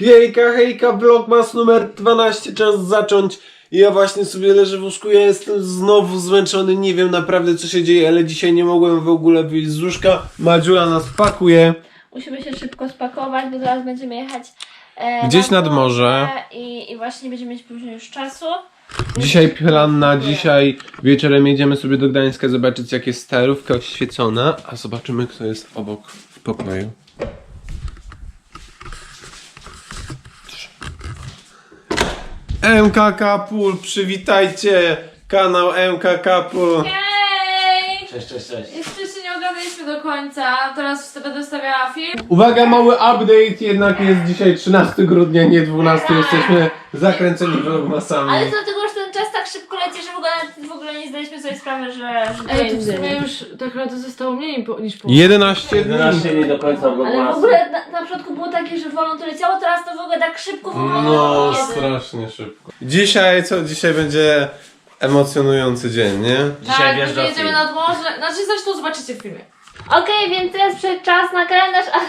Hejka, hejka, vlogmas numer 12, czas zacząć. Ja właśnie sobie leżę w łóżku, ja jestem znowu zmęczony, nie wiem naprawdę co się dzieje, ale dzisiaj nie mogłem w ogóle wyjść z łóżka. Madziula nas pakuje. Musimy się szybko spakować, bo zaraz będziemy jechać e, Gdzieś nad morze. I, I właśnie będziemy mieć później już czasu. Dzisiaj plan na dzisiaj wieczorem jedziemy sobie do Gdańska zobaczyć jak jest starówka oświecona, a zobaczymy kto jest obok w pokoju. MKK Pool, przywitajcie! Kanał MKK Pool. Hej! Cześć, cześć, cześć. Jeszcze się nie ogarnęliśmy do końca, teraz będę stawiała film. Uwaga, mały update, jednak jest dzisiaj 13 grudnia, nie 12, jesteśmy zakręceni vlogmasami. Ale to dlatego, zdaliśmy sobie sprawy, że... Ej, to w sumie już tak naprawdę zostało mniej po- niż pół. 11 dni. 11 dni do końca Ale w ogóle na, na początku było takie, że wolno to leciało, teraz to w ogóle tak szybko w ogóle nie No, strasznie szybko. Dzisiaj, co? Dzisiaj będzie emocjonujący dzień, nie? Dzisiaj tak, wjeżdża my jedziemy film. nad morze, znaczy zresztą zobaczycie w filmie. Okej, więc teraz przed czas na kalendarz... A,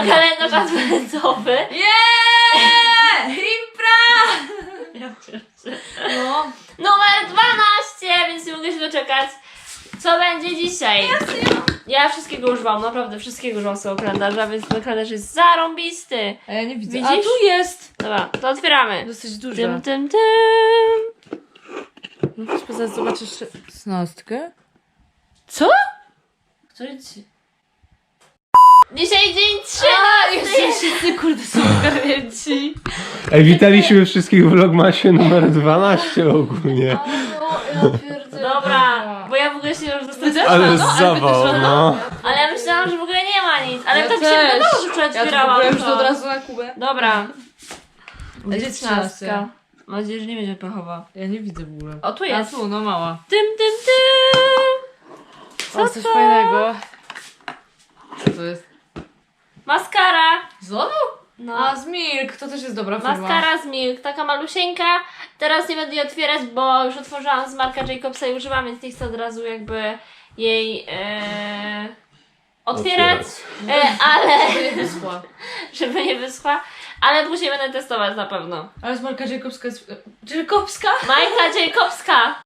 a kalendarz adwentowy. Jeee! Impra! No, Numer 12, więc nie mogę się doczekać. Co będzie dzisiaj? Ja wszystkiego używam, naprawdę wszystkiego używam z tego kalendarza, więc ten kalendarz jest zarąbisty. a ja nie widzę. Widzisz? A tu jest! Dobra, to otwieramy. Dosyć duże. Tym, tym, tym. No zaraz zobaczysz szesnastkę. Co? Który ci? Dzisiaj dzień 13. A, jeszcze wszyscy kurde są ogarnięci. Ej, witaliśmy wszystkich w vlogmasie numer 12 ogólnie. No. Dobra, bo ja w ogóle się już dostałem. Ale no, ale zawał, będziesz- no. Ale ja myślałam, że w ogóle nie ma nic. Ale Ja tak się też. wydawało, że wczoraj Ja to w otwierałam. ogóle już to. to od razu na Kubę. Dobra. Gdzie Dziesiętnastka. Mam nadzieję, że nie będzie pechowa. Ja nie widzę w ogóle. O, tu A jest. tu, no mała. Tym, tym, tym. Co coś fajnego. Co to jest? Maskara. Znowu? No. A, z Milk, to też jest dobra firma. Maskara z Milk, taka malusieńka. Teraz nie będę jej otwierać, bo już otworzyłam z Marka Jacobsa i używam, więc nie chcę od razu jakby jej e, otwierać, e, ale To nie wyschła. żeby nie wyschła. Ale później będę testować na pewno. Ale z Marka Jacobska jest... Jacobska? Majka Jacobska!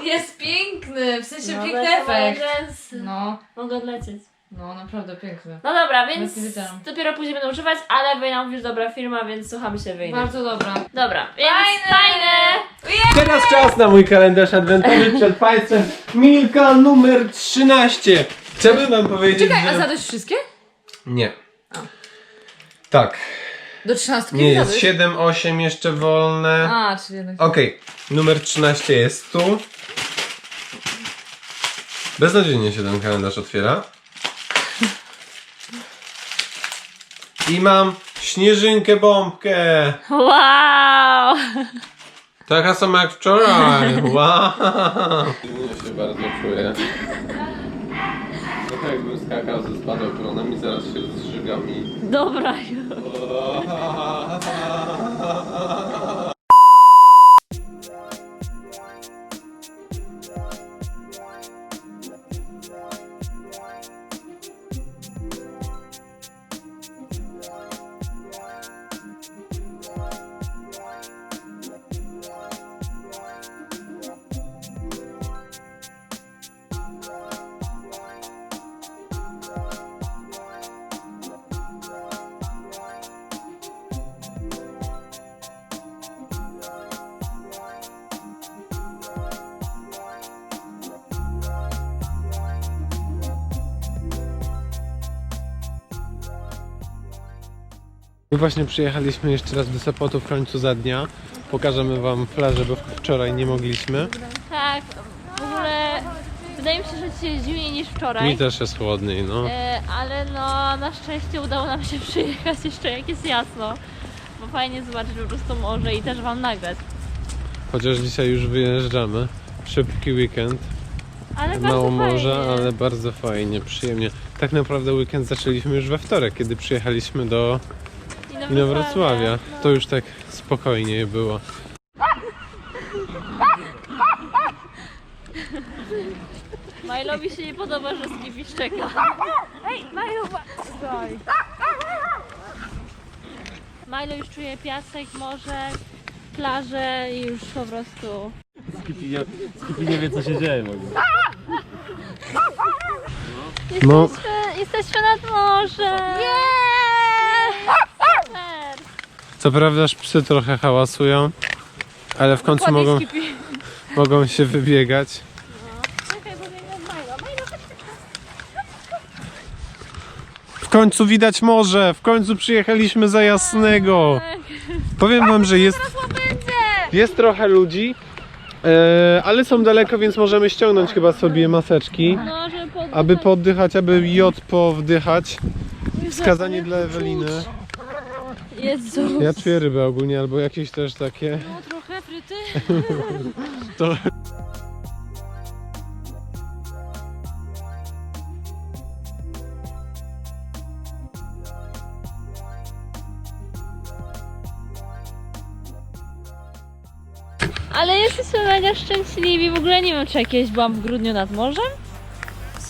Jest piękny, w sensie No, piękny efekt. No, Mogę odlecieć. No naprawdę piękny. No dobra, więc Nawet nie wiedziałam. dopiero później będę używać, ale Wyjna mówisz dobra firma, więc słuchamy się Wyjny. Bardzo dobra. Dobra, więc Fajne! fajne! Teraz czas na mój kalendarz adwentowy przed Państwem. Milka numer 13. Chciałbym Wam powiedzieć, Czekaj, a że... zadać wszystkie? Nie. Tak, Do 13 nie jest zadać? 7, 8 jeszcze wolne. A, czyli jednak... Okej, numer 13 jest tu. Beznadziejnie się ten kalendarz otwiera. I mam śnieżynkę bombkę. Wow! Taka sama jak wczoraj. Wow. Ja się bardzo czuję. Trochę jakbym skakał ze spadochronem i zaraz się zżygam i... Dobra już. My właśnie przyjechaliśmy jeszcze raz do Sopotu w końcu za dnia. Pokażemy wam plażę, bo wczoraj nie mogliśmy. Tak, w ogóle wydaje mi się, że dzisiaj jest zimniej niż wczoraj. Mi też jest chłodniej, no. E, ale no na szczęście udało nam się przyjechać jeszcze jak jest jasno. Bo fajnie zobaczyć po prostu morze i też wam nagrać. Chociaż dzisiaj już wyjeżdżamy. Szybki weekend. Ale bardzo Mało fajnie. morza, ale bardzo fajnie, przyjemnie. Tak naprawdę weekend zaczęliśmy już we wtorek, kiedy przyjechaliśmy do Inowrocławia. To już tak spokojnie było. Majlowi się nie podoba, że Skippy szczeka. Ej, Majlo, ma... Milo już czuje piasek, morze, plażę i już po prostu... Skipi nie, Skipi nie wie co się dzieje w ogóle. No. Jesteśmy, jesteśmy nad morzem! Super! Co prawda psy trochę hałasują, ale w końcu mogą, mogą się wybiegać. W końcu widać morze, w końcu przyjechaliśmy za Jasnego. Powiem wam, że jest, jest trochę ludzi, e, ale są daleko, więc możemy ściągnąć chyba sobie maseczki, No, aby poddychać, aby jod powdychać. Wskazanie dla Eweliny. Jezu. Ja czuję rybę ogólnie, albo jakieś też takie. No, trochę fryty. To... Ale jesteśmy mega szczęśliwi. W ogóle nie wiem, czy jakieś byłam w grudniu nad morzem.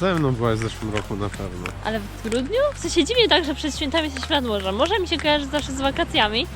Ze mną byłaś w zeszłym roku na pewno. Ale w grudniu? W sensie dziwnie tak, że przed świętami nad morzem. Morze mi się kojarzy zawsze z wakacjami.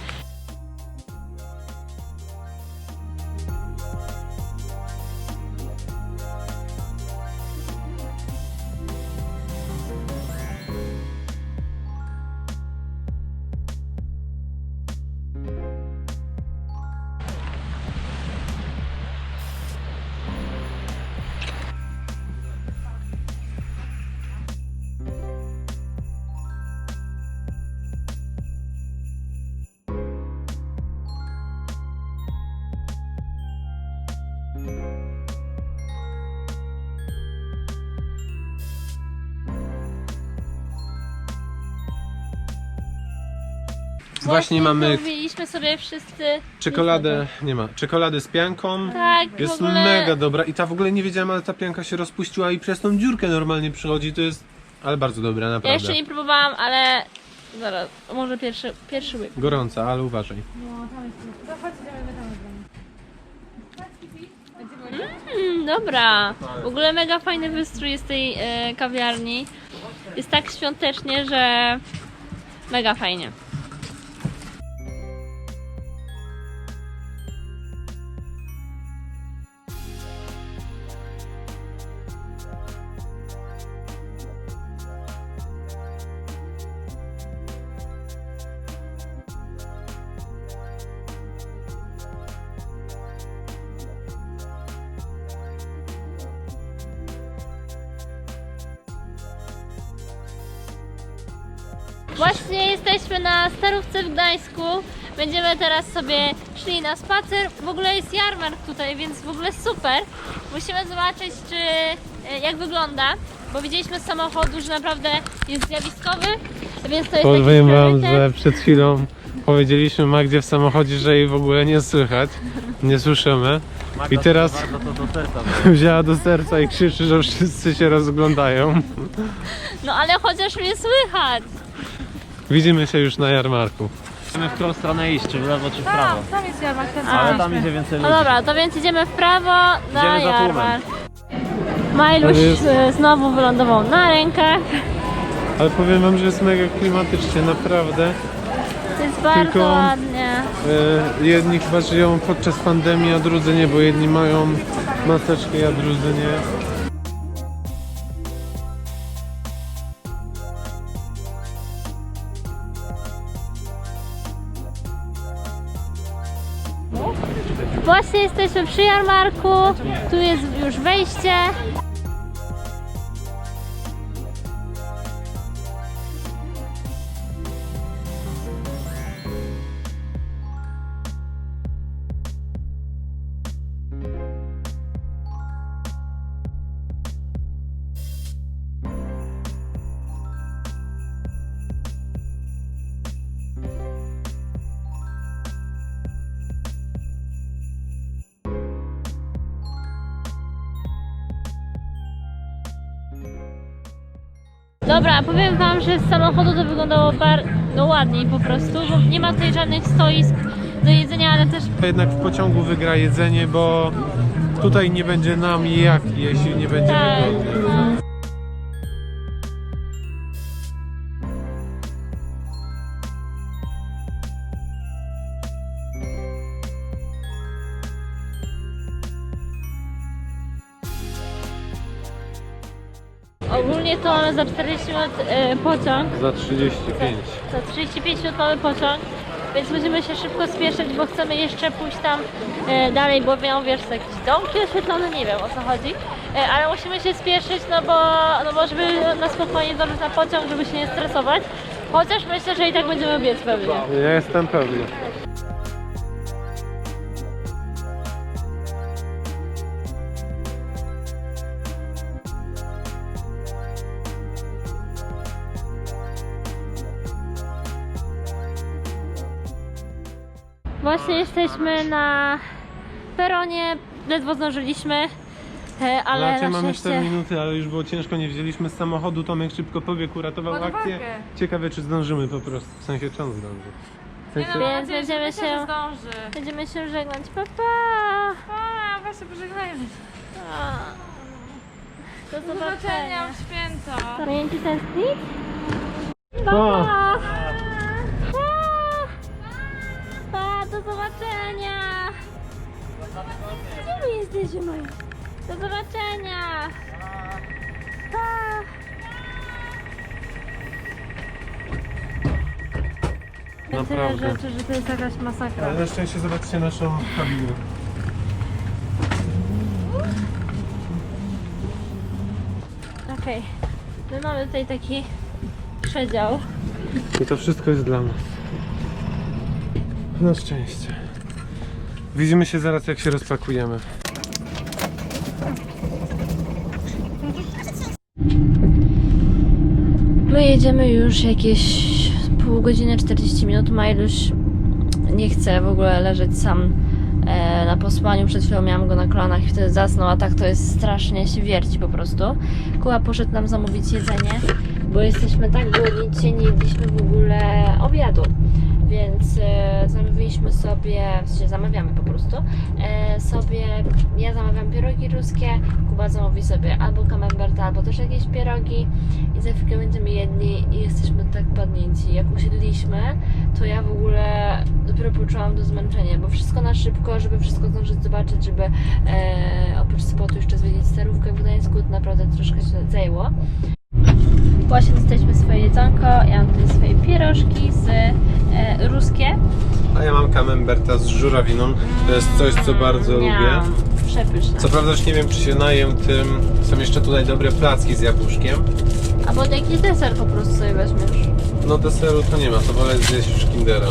Właśnie mamy Mówiliśmy sobie wszyscy. czekoladę, nie ma, czekoladę z pianką. Tak, Jest w ogóle... mega dobra i ta w ogóle nie wiedziałem, ale ta pianka się rozpuściła i przez tą dziurkę normalnie przychodzi, to jest, ale bardzo dobra, Ja naprawdę. jeszcze nie próbowałam, ale zaraz, może pierwszy, pierwszy łyk. Gorąca, ale uważaj. Mm, dobra. W ogóle mega fajny wystrój jest tej e, kawiarni. Jest tak świątecznie, że mega fajnie. Właśnie jesteśmy na Starówce w Gdańsku. Będziemy teraz sobie szli na spacer. W ogóle jest jarmark tutaj, więc w ogóle super. Musimy zobaczyć, czy e, jak wygląda, bo widzieliśmy z samochodu, że naprawdę jest zjawiskowy, więc to jest Powiem wam, że przed chwilą powiedzieliśmy Magdzie w samochodzie, że jej w ogóle nie słychać, nie słyszymy. I teraz wzięła do serca i krzyczy, że wszyscy się rozglądają. No ale chociaż mnie słychać. Widzimy się już na jarmarku. Wiemy w którą stronę iść, czy w lewo, czy w prawo. Tam jest jarmark, ten Ale tam idzie więcej No ludzi. dobra, to więc idziemy w prawo na Idziemy za tłumem. jarmark. Majluś To jest- e, znowu wylądował na rękach. Ale powiem wam, że jest mega klimatycznie, naprawdę. Jest bardzo Tylko- ładnie. E, jedni chyba żyją podczas pandemii, a drudzy nie, bo jedni mają maseczki, a drudzy nie. Jesteśmy przy jarmarku. Tu jest już wejście. Dobra, powiem wam, że z samochodu to wyglądało bar... no ładniej po prostu, bo nie ma tutaj żadnych stoisk do jedzenia, ale też Jednak w pociągu wygra jedzenie, bo tutaj nie będzie nam jak, jeśli nie będzie tak, no. Ogólnie to mamy za 40 minut e, pociąg. Za 35. Za 35 minut mamy pociąg, więc musimy się szybko spieszyć, bo chcemy jeszcze pójść tam e, dalej, bo miał wiesz, są jakieś domki oświetlone, nie wiem o co chodzi. E, ale musimy się spieszyć, no bo, no bo żeby na spokojnie zdążyć na pociąg, żeby się nie stresować. Chociaż myślę, że i tak będziemy biec pewnie. Ja jestem pewny. Właśnie jesteśmy na peronie, ledwo zdążyliśmy, e, ale Lacie na mamy szczęście... 4 minuty, ale już było ciężko, nie wzięliśmy z samochodu. Tomek szybko pobiegł, uratował Odwagę. akcję. Ciekawe, czy zdążymy po prostu. W sensie, czy on zdąży. W sensie, Więc będziemy się, że zdąży. będziemy się żegnać. Pa, pa. A, właśnie pożegnajmy. Do Do zobaczenia w święto. Pamięci tęsknić? Pa. Pa. Zobaczenia. Gdzie wy jesteście moi? Do zobaczenia. Pa. Ja tyle Naprawdę. rzeczy, że to jest jakaś masakra. Ale na szczęście zobaczcie naszą kabinę. Okej. My mamy tutaj taki przedział. I to wszystko jest dla nas. Na szczęście. Widzimy się zaraz, jak się rozpakujemy. My jedziemy już jakieś pół godziny, 40 minut. Majluś nie chce w ogóle leżeć sam e, na posłaniu. Przed chwilą miałam go na kolanach i wtedy zasnął, a tak to jest strasznie się wierci po prostu. Kuba poszedł nam zamówić jedzenie, bo jesteśmy tak głodni, dzisiaj nie jedliśmy w ogóle obiadu. Więc e, zamówiliśmy sobie, w zamawiamy po prostu, e, sobie, ja zamawiam pierogi ruskie, Kuba zamówi sobie albo camemberta, albo też jakieś pierogi i za chwilkę będziemy jedli i jesteśmy tak padnięci. Jak usiedliśmy, to ja w ogóle dopiero poczułam do zmęczenia, bo wszystko na szybko, żeby wszystko zdążyć zobaczyć, żeby e, oprócz spotu jeszcze zwiedzić starówkę w Gdańsku, to naprawdę troszkę się zajęło. Właśnie dostaliśmy swoje jedzonko, ja mam tutaj swoje pierożki z e, ruskie. A ja mam camemberta z żurawiną. To jest coś, co bardzo lubię. Miam. Przepyszne. Co prawda już nie wiem, czy się najem tym. Są jeszcze tutaj dobre placki z jabłuszkiem. Albo jakiś deser po prostu sobie weźmiesz. No deseru to nie ma, to wolę zjeść już Kindera.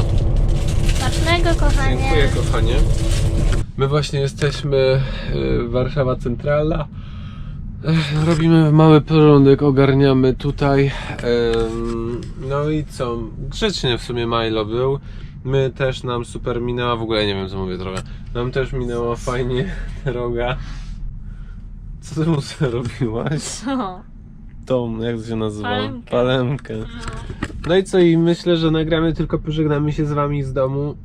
Smacznego, kochanie. Dziękuję kochanie. My właśnie jesteśmy y, Warszawa Centralna. Robimy mały porządek, ogarniamy tutaj. No i co? Grzecznie w sumie Milo był. My też nam super minęła, w ogóle nie wiem co mówię trochę. Nam też minęła fajnie droga. Co ty mu sobie robiłaś? Co? Tą, jak to się nazywa? Palemkę. Palemkę. No i co, i myślę, że nagramy, tylko pożegnamy się z wami z domu.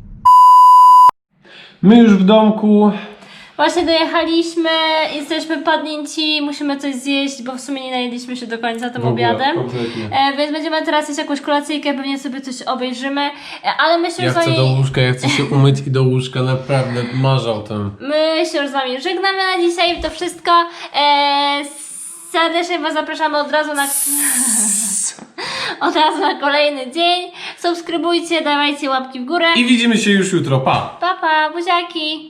My już w domku. Właśnie dojechaliśmy, jesteśmy padnięci, musimy coś zjeść, bo w sumie nie najedliśmy się do końca tym obiadem. E, więc będziemy teraz jeść jakąś kolacyjkę, pewnie sobie coś obejrzymy, e, ale my się Ja chcę do łóżka, ja chcę się umyć i do łóżka, naprawdę marzał tam. my się już z wami żegnamy na dzisiaj, to wszystko. E, serdecznie was zapraszamy od razu na od razu na kolejny dzień. Subskrybujcie, dawajcie łapki w górę. I widzimy się już jutro, pa! Pa pa, buziaki!